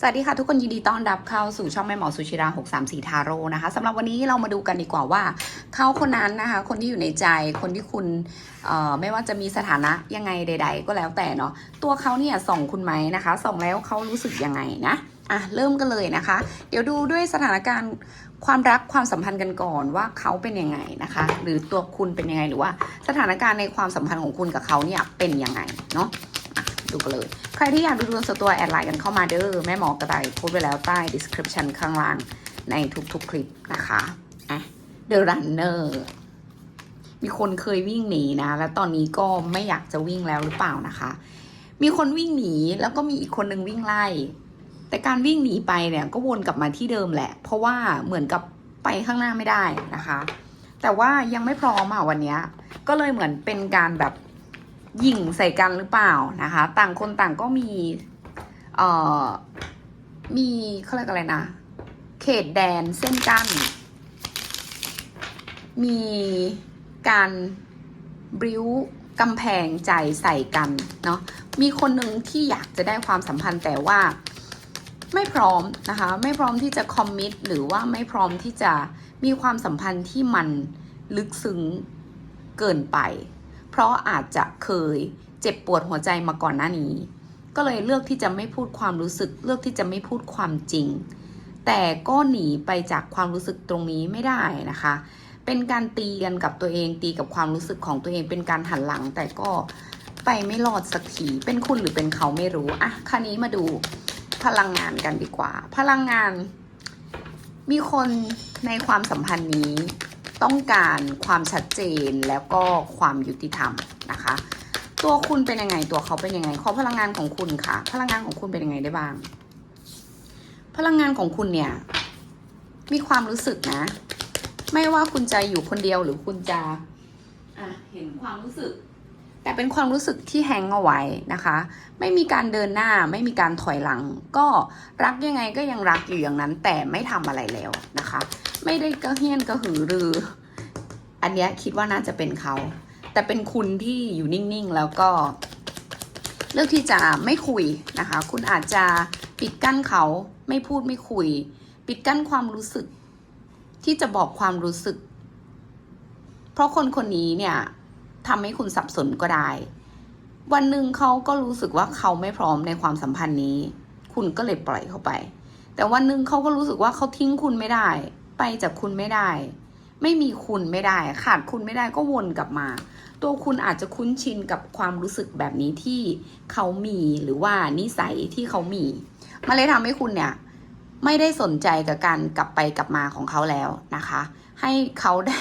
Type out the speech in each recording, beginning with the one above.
สวัสดีค่ะทุกคนยินดีต้อนรับเข้าสู่ช่องแม่หมอสุชิรา 634 ทาโร่นะคะสำหรับวันนี้เรามาดูกันดีกว่าว่า เขาคนนั้นนะคะ คนที่อยู่ในใจคนที่คุณเอ่อไม่ว่าจะมีสถานะยังไงใด ๆ ก็แล้วแต่เนาะตัวเขาเนี่ยส่องคุณไหมนะคะส่องแล้วเขารู้สึกยังไงนะอะเริ่มกันเลยนะคะ เดี๋ยวดูด้วยสถานการณ์ความรักความสัมพันธ์กันก่อนว่าเขาเป็นยังไงนะคะ หรือตัวคุณเป็นยังไงหรือว่าสถานการณ์ในความสัมพันธ์ของคุณกับเขาเนี่ยเป็นยังไงเนาะอะ ดูกันเลย ใครที่อยากดูดวงส่วนตัวแอดไลน์กันเข้ามาเด้อแม่หมอกระต่ายพูดไปแล้วใต้ description ข้างล่างในทุกๆคลิปนะคะอะ The Runner มีคนเคยวิ่งหนีนะ แล้วตอนนี้ก็ไม่อยากจะวิ่งแล้วหรือเปล่านะคะ มีคนวิ่งหนีแล้วก็มีอีกคนนึงวิ่งไล่ แต่การวิ่งหนีไปเนี่ยก็วนกลับมาที่เดิมแหละ เพราะว่าเหมือนกับไปข้างหน้าไม่ได้นะคะ แต่ว่ายังไม่พร้อมอะวันนี้ก็เลยเหมือนเป็นการแบบ หยิงใส่กันหรือเปล่านะคะ ต่างคนต่างก็มีเอ่อมีเขาเรียกอะไรนะ เขตแดนเส้นกั้น มีการบริ้วกำแพงใจใส่กันเนาะมีคนหนึ่งที่อยากจะได้ความสัมพันธ์แต่ว่าไม่พร้อมนะคะ ไม่พร้อมที่จะคอมมิตหรือว่าไม่พร้อมที่จะมีความสัมพันธ์ที่มันลึกซึ้งเกินไป เพราะอาจจะเคยเจ็บปวดหัวใจมาก่อนหน้านี้ ก็เลยเลือกที่จะไม่พูดความรู้สึก เลือกที่จะไม่พูดความจริง แต่ก็หนีไปจากความรู้สึกตรงนี้ไม่ได้นะคะ เป็นการตีกันกับตัวเองตีกับความรู้สึกของตัวเองเป็นการหันหลัง แต่ก็ไปไม่รอดสักทีเป็นคุณหรือเป็นเขาไม่รู้อะคราวนี้มาดูพลังงานกันดีกว่า พลังงาน มีคนในความสัมพันธ์นี้ ต้องการความชัดเจนแล้วก็ความยุติธรรมนะคะ ตัวคุณเป็นยังไงตัวเขาเป็นยังไงขอพลังงานของคุณค่ะ พลังงานของคุณเป็นยังไงได้บ้าง พลังงานของคุณเนี่ย มีความรู้สึกนะ ไม่ว่าคุณจะอยู่คนเดียวหรือคุณจะอะเห็นความรู้สึก แต่เป็นความรู้สึกที่แฮงเอาไว้นะคะ ไม่มีการเดินหน้าไม่มีการถอยหลัง ก็รักยังไงก็ยังรักอยู่อย่างนั้น แต่ไม่ทำอะไรแล้วนะคะ ไม่ได้กระเฮี้ยนกระหือรือ อันเนี้ยคิดว่าน่าจะเป็นเขาแต่เป็นคุณที่อยู่นิ่งๆ แล้วก็ เลือกที่จะไม่คุยนะคะ คุณอาจจะปิดกั้นเขาไม่พูดไม่คุย ปิดกั้นความรู้สึก ที่จะบอกความรู้สึก เพราะคนคนนี้เนี่ย ทำให้คุณสับสนก็ได้ วันหนึ่งเขาก็รู้สึกว่าเขาไม่พร้อมในความสัมพันธ์นี้ คุณก็เลยปล่อยเขาไป แต่วันหนึ่งเขาก็รู้สึกว่าเขาทิ้งคุณไม่ได้ ไปจากคุณไม่ได้ ไม่มีคุณไม่ได้ ขาดคุณไม่ได้ก็วนกลับมา ตัวคุณอาจจะคุ้นชินกับความรู้สึกแบบนี้ที่เขามีหรือว่านิสัยที่เขามีมันเลยทำให้คุณเนี่ยไม่ได้สนใจกับการกลับไปกลับมาของเขาแล้วนะคะ ให้เขาได้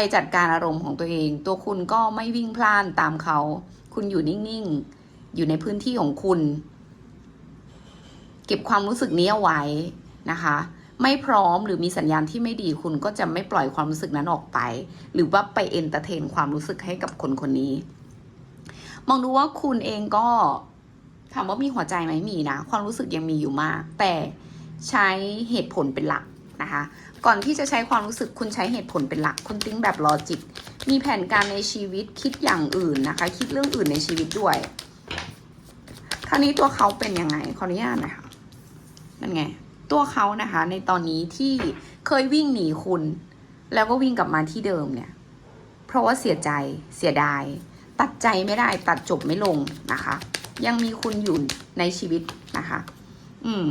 ไปจัดการอารมณ์ของตัวเอง ตัวคุณก็ไม่วิ่งพล่านตามเขา คุณอยู่นิ่งๆ อยู่ในพื้นที่ของคุณ เก็บความรู้สึกนี้เอาไว้นะคะ ไม่พร้อมหรือมีสัญญาณที่ไม่ดีคุณก็จะไม่ปล่อยความรู้สึกนั้นออกไป หรือว่าไปเอนเตอร์เทนความรู้สึกให้กับคนคนนี้ มองดูว่าคุณเองก็ถามว่ามีหัวใจไหมมีนะ ความรู้สึกยังมีอยู่มาก แต่ใช้เหตุผลเป็นหลัก นะคะ ก่อนที่จะใช้ความรู้สึกคุณใช้เหตุผลเป็นหลัก คุณติ้งแบบลอจิก มีแผนการในชีวิตคิดอย่างอื่นนะคะ คิดเรื่องอื่นในชีวิตด้วยคราวนี้ตัวเขาเป็นยังไงขออนุญาตหนะคะนั่นไง ตัวเขานะคะ ในตอนนี้ที่เคยวิ่งหนีคุณ แล้วก็วิ่งกลับมาที่เดิมเนี่ย เพราะว่าเสียใจเสียดาย ตัดใจไม่ได้ตัดจบไม่ลงนะคะ ยังมีคุณอยู่ในชีวิตนะคะ อืม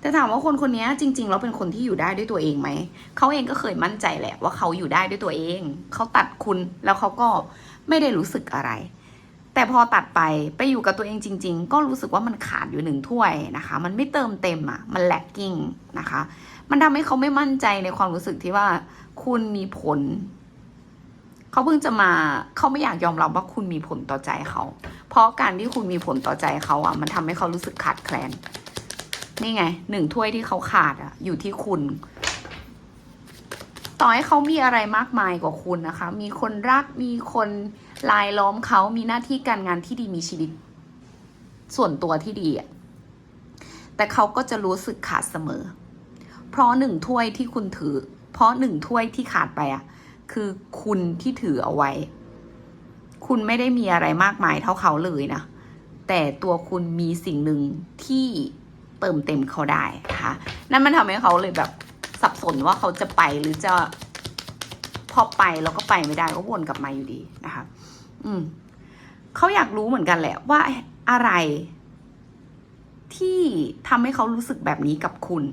แต่ถามว่าคนคนนี้จริงๆแล้วเป็นคนที่อยู่ได้ด้วยตัวเองไหม เขาเองก็เคยมั่นใจแหละว่าเขาอยู่ได้ด้วยตัวเอง เขาตัดคุณแล้วเขาก็ไม่ได้รู้สึกอะไร แต่พอตัดไปไปอยู่กับตัวเองจริง ๆ ก็รู้สึกว่ามันขาดอยู่หนึ่งถ้วยนะคะ มันไม่เติมเต็มอะ มันแลกกิ้งนะคะ มันทำให้เขาไม่มั่นใจในความรู้สึกที่ว่าคุณมีผล เขาเพิ่งจะมาเขาไม่อยากยอมรับว่าคุณมีผลต่อใจเขา เพราะการที่คุณมีผลต่อใจเขาอะ มันทำให้เขารู้สึกขาดแคลน นี่ไงหนึ่งถ้วยที่เขาขาดอะอยู่ที่คุณ ต่อให้เขามีอะไรมากมายกว่าคุณนะคะ มีคนรักมีคนลายล้อมเขามีหน้าที่การงานที่ดีมีชีวิต ส่วนตัวที่ดีอะแต่เขาก็จะรู้สึกขาดเสมอ เพราะหนึ่งถ้วยที่คุณถือ เพราะหนึ่งถ้วยที่ขาดไปอะคือคุณที่ถือเอาไว้ คุณไม่ได้มีอะไรมากมายเท่าเขาเลยนะแต่ตัวคุณมีสิ่งหนึ่งที่ เติมเต็มเขาได้นะคะนั่นมันทำให้เขาเลยแบบสับสนว่าเขาจะไปหรือจะพอไปแล้วก็ไปไม่ได้ก็วนกลับมาอยู่ดีนะคะ อืมเขาอยากรู้เหมือนกันแหละว่าอะไร ที่ทำให้เขารู้สึกแบบนี้กับคุณ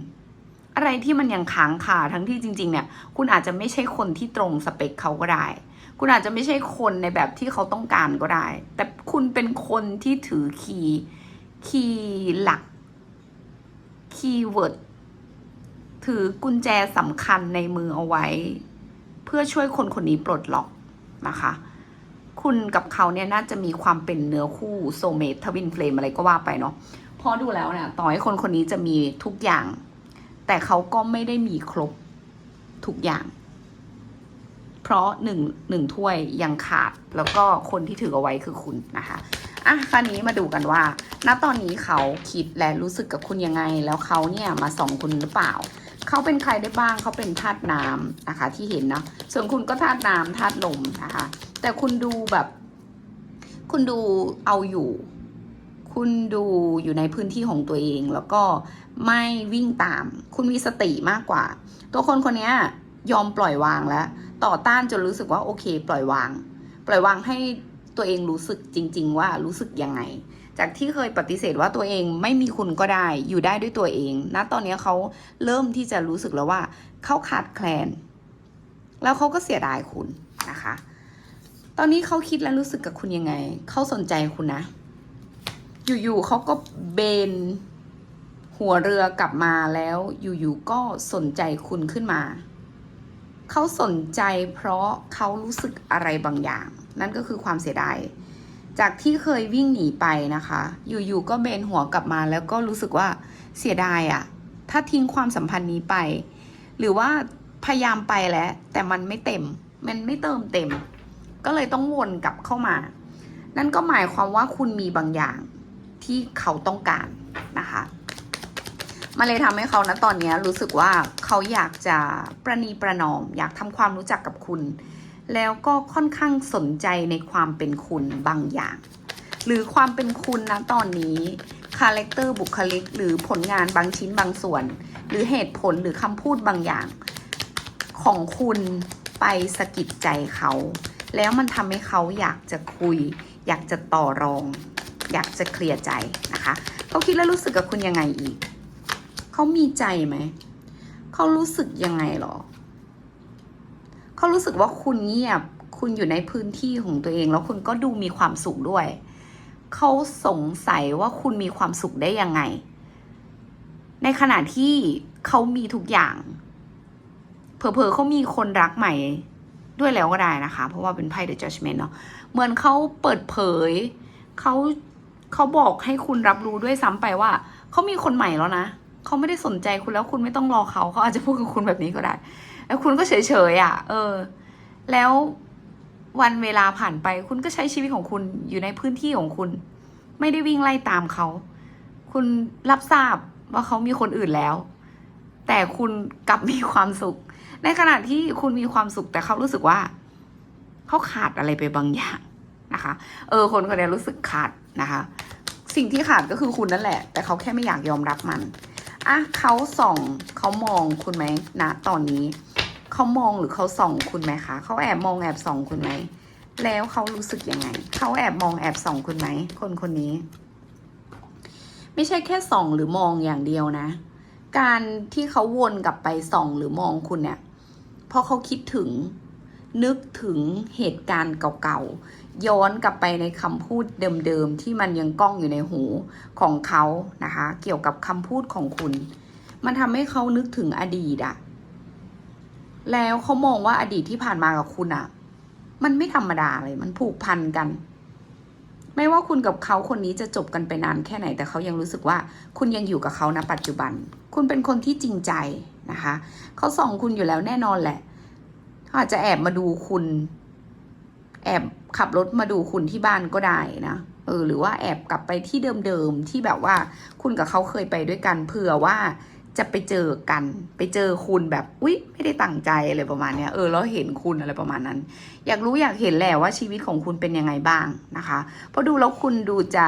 อะไรที่มันยังค้างคาทั้งที่จริง ๆ เนี่ย คุณอาจจะไม่ใช่คนที่ตรงสเปคเขาก็ได้ คุณอาจจะไม่ใช่คนในแบบที่เขาต้องการก็ได้ แต่คุณเป็นคนที่ถือคีย์คีย์หลัก คีย์เวิร์ดถือกุญแจสำคัญในมือเอาไว้ เพื่อช่วยคนคนนี้ปลดล็อกนะคะ คุณกับเขาเนี่ยน่าจะมีความเป็นเนื้อคู่โซเมททวินเฟลมอะไรก็ว่าไปเนาะพอดูแล้วเนี่ยต่อให้คนคนนี้จะมีทุกอย่าง แต่เขาก็ไม่ได้มีครบทุกอย่าง เพราะหนึ่งหนึ่งถ้วยยังขาดแล้วก็คนที่ถือเอาไว้คือคุณนะคะ อะคราวนี้มาดูกันว่า ณ ตอนนี้เขาคิดและรู้สึกกับคุณยังไง แล้วเขาเนี่ยมาส่องคุณหรือเปล่า เขาเป็นใครได้บ้าง เขาเป็นธาตุน้ำนะคะ ที่เห็นเนาะส่วนคุณก็ธาตุน้ำธาตุลมนะคะ แต่คุณดูแบบ คุณดูเอาอยู่ คุณดูอยู่ในพื้นที่ของตัวเอง แล้วก็ไม่วิ่งตาม คุณมีสติมากกว่า ตัวคนคนนี้ยยอมปล่อยวางแล้ว ต่อต้านจนรู้สึกว่าโอเค ปล่อยวาง ปล่อยวางให้ ตัวเองรู้สึกจริง ๆ ว่ารู้สึกยังไง จากที่เคยปฏิเสธว่าตัวเองไม่มีคุณก็ได้อยู่ได้ด้วยตัวเองณตอนนี้เขาเริ่มที่จะรู้สึกแล้วว่าเขาขาดแคลน แล้วเขาก็เสียดายคุณนะคะ ตอนนี้เขาคิดและรู้สึกกับคุณยังไงเขาสนใจคุณนะ อยู่ๆเขาก็เบนหัวเรือกลับมาแล้วอยู่ๆก็สนใจคุณขึ้นมา เขาสนใจเพราะเขารู้สึกอะไรบางอย่าง นั่นก็คือความเสียดายจากที่เคยวิ่งหนีไปนะคะ อยู่ๆก็เบนหัวกลับมา แล้วก็รู้สึกว่าเสียดายอะถ้าทิ้งความสัมพันธ์นี้ไป หรือว่าพยายามไปแล้ว แต่มันไม่เต็ม มันไม่เติมเต็ม ก็เลยต้องวนกลับเข้ามา นั่นก็หมายความว่าคุณมีบางอย่างที่เขาต้องการนะคะมันเลยทำให้เขานะตอนนี้รู้สึกว่าเขาอยากจะประนีประนอม อยากทำความรู้จักกับคุณ แล้วก็ค่อนข้างสนใจในความเป็นคุณบางอย่าง หรือความเป็นคุณนะตอนนี้คาแรคเตอร์บุคลิก หรือผลงานบางชิ้นบางส่วน หรือเหตุผลหรือคำพูดบางอย่าง ของคุณไปสะกิดใจเขา แล้วมันทำให้เขาอยากจะคุย อยากจะต่อรอง อยากจะเคลียร์ใจนะคะเขาคิดแล้วรู้สึกกับคุณยังไงอีก เขามีใจไหม เขารู้สึกยังไงหรอ เขารู้สึกว่าคุณเงียบ คุณอยู่ในพื้นที่ของตัวเอง แล้วคุณก็ดูมีความสุขด้วย เขาสงสัยว่าคุณมีความสุขได้ยังไง ในขณะที่เขามีทุกอย่าง เผลอๆเขามีคนรักใหม่ด้วยแล้วก็ได้นะคะ เพราะว่าเป็นไพ่ The Judgment เนาะเหมือนเขาเปิดเผยเขาเขาบอกให้คุณรับรู้ด้วยซ้ำไปว่า เขามีคนใหม่แล้วนะ เขาไม่ได้สนใจคุณแล้วคุณไม่ต้องรอเขาเขาอาจจะพูดกับคุณแบบนี้ก็ได้ แล้วคุณก็เฉยๆอะ เออ แล้ววันเวลาผ่านไป คุณก็ใช้ชีวิตของคุณอยู่ในพื้นที่ของคุณ ไม่ได้วิ่งไล่ตามเขา คุณรับทราบว่าเขามีคนอื่นแล้ว แต่คุณกลับมีความสุข ในขณะที่คุณมีความสุขแต่เขารู้สึกว่าเขาขาดอะไรไปบางอย่างนะคะ เออ คนคนนี้รู้สึกขาดนะคะ สิ่งที่ขาดก็คือคุณนั่นแหละ แต่เขาแค่ไม่อยากยอมรับมัน อะเขาส่องเขามองคุณไหมณตอนนี้ เขามองหรือเขาส่องคุณไหมคะเขาแอบมองแอบส่องคุณไหมแล้วเขารู้สึกยังไงเขาแอบมองแอบส่องคุณไหมคนคนนี้ ไม่ใช่แค่ส่องหรือมองอย่างเดียวนะ การที่เขาวนกลับไปส่องหรือมองคุณเนี่ยเพราะเขาคิดถึงนึกถึงเหตุการณ์เก่าๆ ย้อนกลับไปในคำพูดเดิมๆที่มันยังก้องอยู่ในหูของเขานะคะ เกี่ยวกับคำพูดของคุณ มันทำให้เขานึกถึงอดีตอะแล้วเขามองว่าอดีตที่ผ่านมากับคุณอะมันไม่ธรรมดาเลยมันผูกพันกัน ไม่ว่าคุณกับเขาคนนี้จะจบกันไปนานแค่ไหน แต่เขายังรู้สึกว่าคุณยังอยู่กับเขาณปัจจุบัน คุณเป็นคนที่จริงใจนะคะ เขาส่องคุณอยู่แล้วแน่นอนแหละเขาอาจจะแอบมาดูคุณ แอบขับรถมาดูคุณที่บ้านก็ได้นะเออหรือว่าแอบกลับไปที่เดิมๆที่แบบว่าคุณกับเขาเคยไปด้วยกันเผื่อว่าจะไปเจอกัน ไปเจอคุณแบบอุ๊ยไม่ได้ตั้งใจอะไรประมาณเนี้ยเออแล้วเห็นคุณอะไรประมาณนั้น อยากรู้อยากเห็นแหละว่าชีวิตของคุณเป็นยังไงบ้างนะคะเพราะดูแล้วคุณดูจะ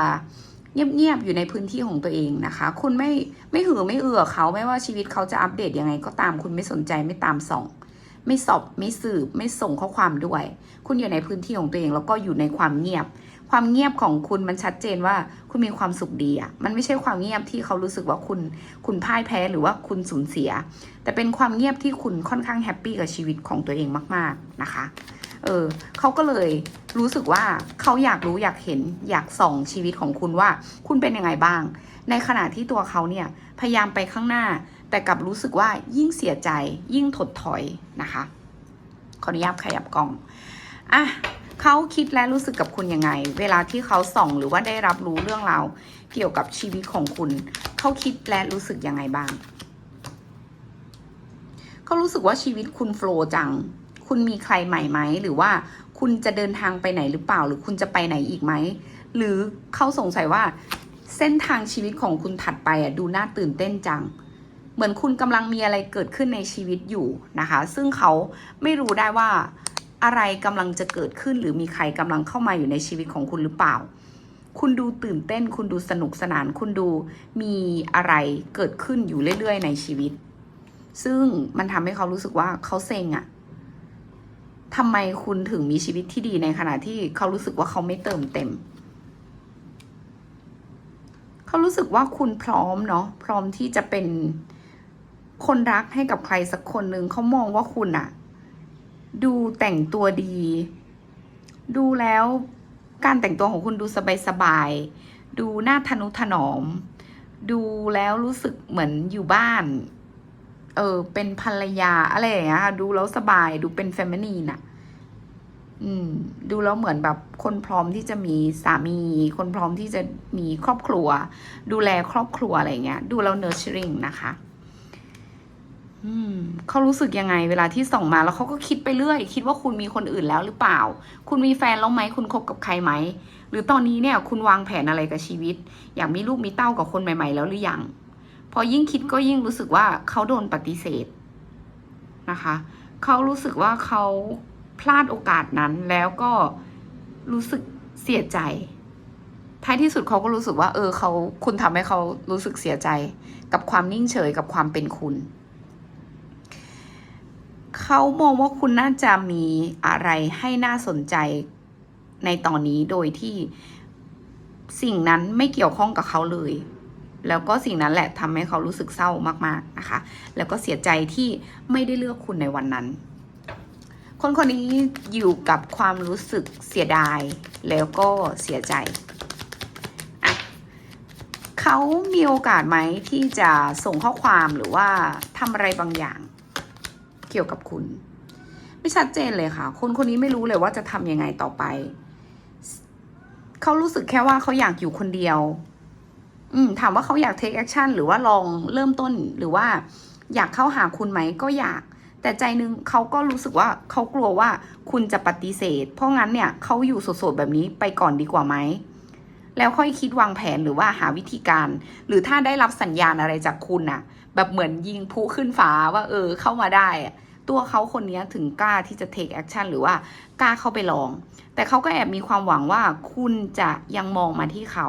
เงียบๆอยู่ในพื้นที่ของตัวเองนะคะ คุณไม่ไม่หือไม่เอือเขาไม่ว่าชีวิตเขาจะอัปเดตยังไงก็ตามคุณไม่สนใจไม่ตามส่อง ไม่สอบไม่สืบไม่ส่งข้อความด้วย คุณอยู่ในพื้นที่ของตัวเองแล้วก็อยู่ในความเงียบ ความเงียบของคุณมันชัดเจนว่าคุณมีความสุขดีอะมันไม่ใช่ความเงียบที่เขารู้สึกว่าคุณ คุณพ่ายแพ้หรือว่าคุณสูญเสีย แต่เป็นความเงียบที่คุณค่อนข้างแฮปปี้กับชีวิตของตัวเองมาก ๆนะคะเออเขาก็เลยรู้สึกว่าเขาอยากรู้อยากเห็นอยากส่องชีวิตของคุณว่า คุณเป็นยังไงบ้าง ในขณะที่ตัวเขาเนี่ยพยายามไปข้างหน้า แต่กลับรู้สึกว่ายิ่งเสียใจยิ่งถดถอยนะคะ ขออนุญาตขยับกล้องอะเขาคิดและรู้สึกกับคุณยังไง เวลาที่เขาส่องหรือว่าได้รับรู้เรื่องราวเกี่ยวกับชีวิตของคุณ เขาคิดและรู้สึกยังไงบ้างเขารู้สึกว่าชีวิตคุณโฟล์จัง คุณมีใครใหม่ไหม หรือว่าคุณจะเดินทางไปไหนหรือเปล่า หรือคุณจะไปไหนอีกไหม หรือเขาสงสัยว่า เส้นทางชีวิตของคุณถัดไปอะดูน่าตื่นเต้นจัง เหมือนคุณกำลังมีอะไรเกิดขึ้นในชีวิตอยู่นะคะ ซึ่งเขาไม่รู้ได้ว่าอะไรกำลังจะเกิดขึ้น หรือมีใครกำลังเข้ามาอยู่ในชีวิตของคุณหรือเปล่า คุณดูตื่นเต้น คุณดูสนุกสนาน คุณดูมีอะไรเกิดขึ้นอยู่เรื่อย ๆ ในชีวิต ซึ่งมันทำให้เขารู้สึกว่าเขาเซ็งอะทำไมคุณถึงมีชีวิตที่ดีในขณะที่เขารู้สึกว่าเขาไม่เติมเต็ม เขารู้สึกว่าคุณพร้อมเนาะพร้อมที่จะเป็น คนรักให้กับใครสักคนหนึ่งเขามองว่าคุณอะดูแต่งตัวดี ดูแล้วการแต่งตัวของคุณดูสบายๆดูหน่าทนุถนอม ดูแล้วรู้สึกเหมือนอยู่บ้าน เออ เป็นภรรยาอะไรอย่างเงี้ยค่ะดูแล้วสบาย ดูเป็นเฟมินีนอะอืม ดูแล้วเหมือนแบบคนพร้อมที่จะมีสามี คนพร้อมที่จะมีครอบครัว ดูแลครอบครัวอะไรเงี้ย ดูแล้ว nurturing นะคะ เขารู้สึกยังไงเวลาที่ส่องมาแล้วเขาก็คิดไปเรื่อย คิดว่าคุณมีคนอื่นแล้วหรือเปล่า คุณมีแฟนแล้วไหมคุณคบกับใครไหม หรือตอนนี้เนี่ยคุณวางแผนอะไรกับชีวิต อยากมีลูกมีเต้ากับคนใหม่ ๆ แล้วหรือยัง พอยิ่งคิดก็ยิ่งรู้สึกว่าเขาโดนปฏิเสธนะคะเขารู้สึกว่าเขาพลาดโอกาสนั้นแล้วก็รู้สึกเสียใจ ท้ายที่สุดเขาก็รู้สึกว่า เออเขาคุณทำให้เขารู้สึกเสียใจ กับความนิ่งเฉยกับความเป็นคุณ เขามองว่าคุณน่าจะมีอะไรให้น่าสนใจในตอนนี้โดยที่สิ่งนั้นไม่เกี่ยวข้องกับเขาเลย แล้วก็สิ่งนั้นแหละทำให้เขารู้สึกเศร้ามากๆนะคะ แล้วก็เสียใจที่ไม่ได้เลือกคุณในวันนั้น คนคนนี้อยู่กับความรู้สึกเสียดาย แล้วก็เสียใจเขามีโอกาสไหมที่จะส่งข้อความหรือว่าทำอะไรบางอย่าง เกี่ยวกับคุณ ไม่ชัดเจนเลยค่ะ คนคนนี้ไม่รู้เลยว่าจะทำยังไงต่อไป เขารู้สึกแค่ว่าเขาอยากอยู่คนเดียว อืมถามว่าเขาอยาก take action หรือว่าลองเริ่มต้นหรือว่า อยากเข้าหาคุณไหมก็อยาก แต่ใจนึงเขาก็รู้สึกว่าเขากลัวว่าคุณจะปฏิเสธ เพราะงั้นเนี่ยเขาอยู่โสดๆแบบนี้ไปก่อนดีกว่าไหม แล้วค่อยคิดวางแผนหรือว่าหาวิธีการ หรือถ้าได้รับสัญญาณอะไรจากคุณน่ะ แบบเหมือนยิงผู้ขึ้นฟ้าว่าเออเข้ามาได้ตัวเขาคนนี้ถึงกล้าที่จะ take action หรือว่ากล้าเข้าไปลอง แต่เขาก็แอบมีความหวังว่าคุณจะยังมองมาที่เขา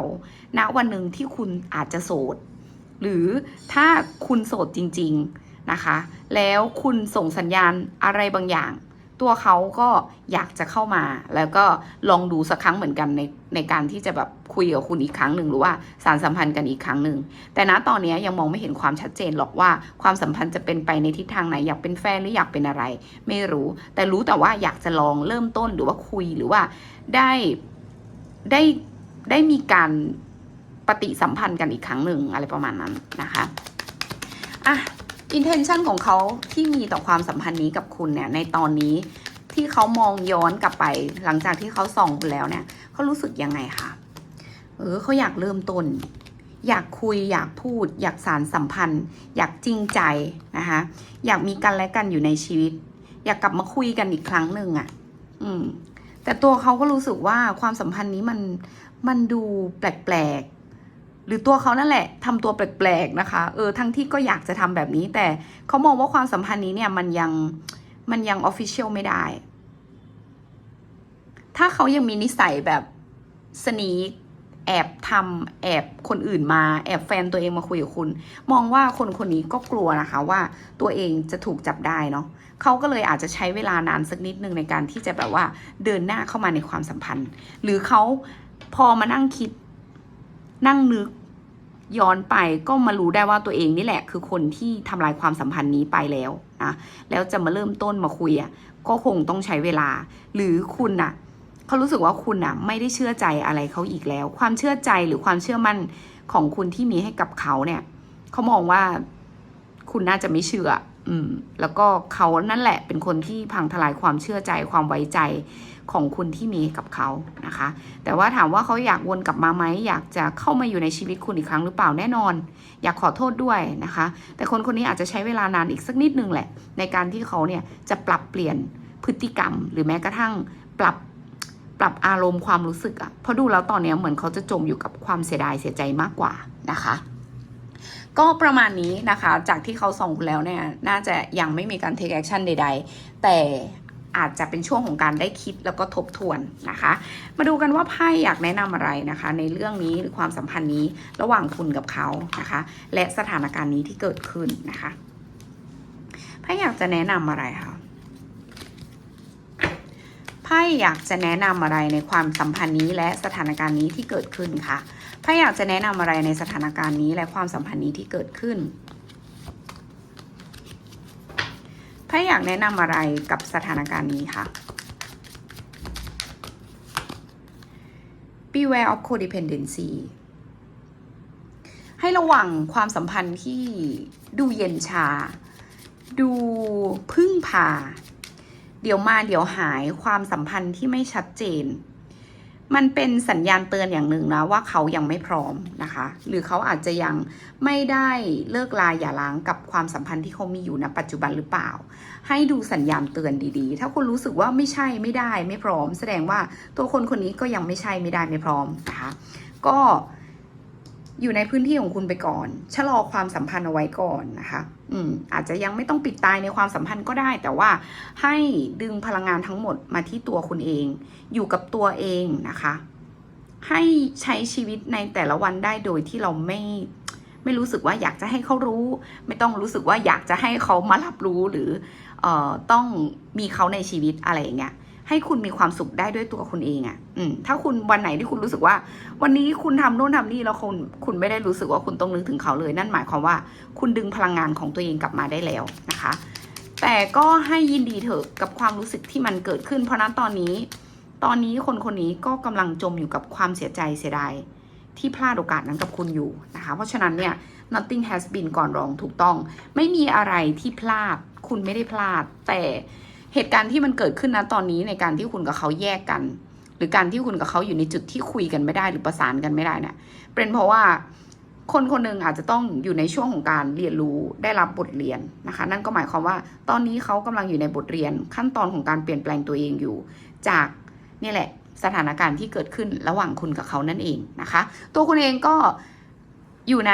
ณวันหนึ่งที่คุณอาจจะโสด หรือถ้าคุณโสดจริง ๆนะคะ แล้วคุณส่งสัญญาณอะไรบางอย่าง ตัวเขาก็อยากจะเข้ามา แล้วก็ลองดูสักครั้งเหมือนกันในในการที่จะแบบคุยกับคุณอีกครั้งหนึ่งหรือว่าสารสัมพันธ์กันอีกครั้งหนึ่งแต่ณตอนนี้ยังมองไม่เห็นความชัดเจนหรอกว่าความสัมพันธ์จะเป็นไปในทิศทางไหนอยากเป็นแฟนหรืออยากเป็นอะไร ไม่รู้ แต่รู้แต่ว่าอยากจะลองเริ่มต้นหรือว่าคุยหรือว่าได้ได้ได้มีการปฏิสัมพันธ์กันอีกครั้งหนึ่งอะไรประมาณนั้นนะคะอะ intention ของเขาที่มีต่อความสัมพันธ์นี้กับคุณเนี่ยในตอนนี้ที่เขามองย้อนกลับไป หลังจากที่เขาส่องคุณแล้วเนี่ยเขารู้สึกยังไงคะเออเขาอยากเริ่มต้น อยากคุย อยากพูด อยากสารสัมพันธ์ อยากจริงใจนะคะอยากมีกันและกันอยู่ในชีวิต อยากกลับมาคุยกันอีกครั้งหนึ่งอะ่ะ อืม แต่ตัวเขาก็รู้สึกว่าความสัมพันธ์นี้มันมันดูแปลกๆ หรือตัวเขานั่นแหละทำตัวแปลกๆนะคะเออทั้งที่ก็อยากจะทำแบบนี้ แต่เขามองว่าความสัมพันธ์นี้เนี่ยมันยังมันยังออฟฟิเชียลไม่ได้ ถ้าเขายังมีนิสัยแบบสนีแแอบทำแอบคนอื่นมา แอบแฟนตัวเองมาคุยกับคุณ มองว่าคนคนนี้ก็กลัวนะคะว่าตัวเองจะถูกจับได้เนาะเขาก็เลยอาจจะใช้เวลานานสักนิดนึงในการที่จะแบบว่าเดินหน้าเข้ามาในความสัมพันธ์ หรือเขาพอมานั่งคิดนั่งนึก ย้อนไปก็มารู้ได้ว่าตัวเองนี่แหละ คือคนที่ทำลายความสัมพันธ์นี้ไปแล้วนะแล้วจะมาเริ่มต้นมาคุยอะก็คงต้องใช้เวลา หรือคุณน่ะเขารู้สึกว่าคุณน่ะไม่ได้เชื่อใจอะไรเขาอีกแล้ว ความเชื่อใจหรือความเชื่อมั่นของคุณที่มีให้กับเขาเนี่ยเขามองว่าคุณน่าจะไม่เชื่อ อืม แล้วก็เขานั่นแหละเป็นคนที่พังทลายความเชื่อใจความไว้ใจของคุณที่มีกับเขานะคะ แต่ว่าถามว่าเขาอยากวนกลับมาไหมอยากจะเข้ามาอยู่ในชีวิตคุณอีกครั้งหรือเปล่าแน่นอน อยากขอโทษด้วยนะคะ แต่คนคนนี้อาจจะใช้เวลานานอีกสักนิดนึงแหละ ในการที่เขาเนี่ยจะปรับเปลี่ยนพฤติกรรม หรือแม้กระทั่งปรับปรับอารมณ์ความรู้สึกอะเพราะดูแล้วตอนนี้เหมือนเขาจะจมอยู่กับความเสียดายเสียใจมากกว่านะคะ ก็ประมาณนี้นะคะ จากที่เขาส่งคุณแล้วเนี่ย น่าจะยังไม่มีการ take action ใด ๆ แต่อาจจะเป็นช่วงของการได้คิดแล้วก็ทบทวนนะคะ มาดูกันว่าไพ่อยากแนะนำอะไรนะคะ ในเรื่องนี้หรือความสัมพันธ์นี้ระหว่างคุณกับเขานะคะ และสถานการณ์นี้ที่เกิดขึ้นนะคะไพ่อยากจะแนะนำอะไรคะไพ่อยากจะแนะนำอะไรในความสัมพันธ์นี้และสถานการณ์นี้ที่เกิดขึ้นค่ะ ไพ่อยากจะแนะนำอะไรในสถานการณ์นี้และความสัมพันธ์นี้ที่เกิดขึ้นไพ่อยากแนะนำอะไรกับสถานการณ์นี้ค่ะ beware of codependency ให้ระวังความสัมพันธ์ที่ดูเย็นชา ดูพึ่งพา เดี๋ยวมาเดี๋ยวหายความสัมพันธ์ที่ไม่ชัดเจน มันเป็นสัญญาณเตือนอย่างหนึ่งนะว่าเขายังไม่พร้อมนะคะ หรือเขาอาจจะยังไม่ได้เลิกลาอย่าล้างกับความสัมพันธ์ที่เขามีอยู่ณปัจจุบันหรือเปล่า ให้ดูสัญญาณเตือนดีๆ ถ้าคุณรู้สึกว่าไม่ใช่ไม่ได้ไม่พร้อม แสดงว่าตัวคนคนนี้ก็ยังไม่ใช่ไม่ได้ไม่พร้อมนะคะก็ อยู่ในพื้นที่ของคุณไปก่อน ชะลอความสัมพันธ์เอาไว้ก่อนนะคะ อืม อาจจะยังไม่ต้องปิดตายในความสัมพันธ์ก็ได้ แต่ว่าให้ดึงพลังงานทั้งหมดมาที่ตัวคุณเอง อยู่กับตัวเองนะคะ ให้ใช้ชีวิตในแต่ละวันได้โดยที่เราไม่ ไม่รู้สึกว่าอยากจะให้เขารู้ ไม่ต้องรู้สึกว่าอยากจะให้เขามารับรู้หรือ เอ่อ ต้องมีเขาในชีวิตอะไรอย่างเงี้ย ให้คุณมีความสุขได้ด้วยตัวคุณเองอะ่ะ อืม ถ้าคุณวันไหนที่คุณรู้สึกว่า วันนี้คุณทำโน่นทำนี่แล้วคุณคุณไม่ได้รู้สึกว่าคุณต้องนึกถึงเขาเลย นั่นหมายความว่า คุณดึงพลังงานของตัวเองกลับมาได้แล้วนะคะ แต่ก็ให้ยินดีเถอะกับความรู้สึกที่มันเกิดขึ้น เพราะนั้นตอนนี้ ตอนนี้คนคนนี้ก็กำลังจมอยู่กับความเสียใจเสียดายที่พลาดโอกาสนั้นกับคุณอยู่นะคะ เพราะฉะนั้นเนี่ย nothing has been ก่อนรองถูกต้อง ไม่มีอะไรที่พลาด คุณไม่ได้พลาด แต่ เหตุการณ์ที่มันเกิดขึ้นนะตอนนี้ในการที่คุณกับเขาแยกกัน หรือการที่คุณกับเขาอยู่ในจุดที่คุยกันไม่ได้หรือประสานกันไม่ได้เนี่ยเป็นเพราะว่าคนคนหนึ่งอาจจะต้องอยู่ในช่วงของการเรียนรู้ได้รับบทเรียนนะคะ นั่นก็หมายความว่า ตอนนี้เขากำลังอยู่ในบทเรียนขั้นตอนของการเปลี่ยนแปลงตัวเองอยู่ จากนี่แหละสถานการณ์ที่เกิดขึ้นระหว่างคุณกับเขานั่นเองนะคะ ตัวคุณเองก็อยู่ใน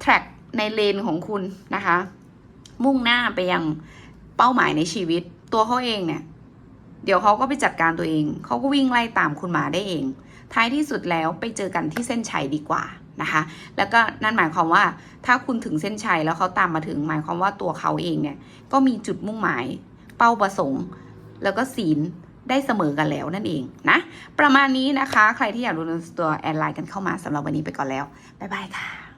แทร็กในเลนของคุณนะคะ มุ่งหน้าไปยังเป้าหมายในชีวิต ตัวเขาเองเนี่ย เดี๋ยวเขาก็ไปจัดการตัวเอง เขาก็วิ่งไล่ตามคุณหมาได้เอง ท้ายที่สุดแล้วไปเจอกันที่เส้นชัยดีกว่านะคะ แล้วก็นั่นหมายความว่า ถ้าคุณถึงเส้นชัยแล้วเขาตามมาถึง หมายความว่าตัวเขาเองเนี่ย ก็มีจุดมุ่งหมาย เป้าประสงค์ แล้วก็ศีลได้เสมอกันแล้วนั่นเองนะ ประมาณนี้นะคะ ใครที่อยากรู้ตัวแอดไลน์กันเข้ามาสำหรับวันนี้ไปก่อนแล้ว บ๊ายบายค่ะ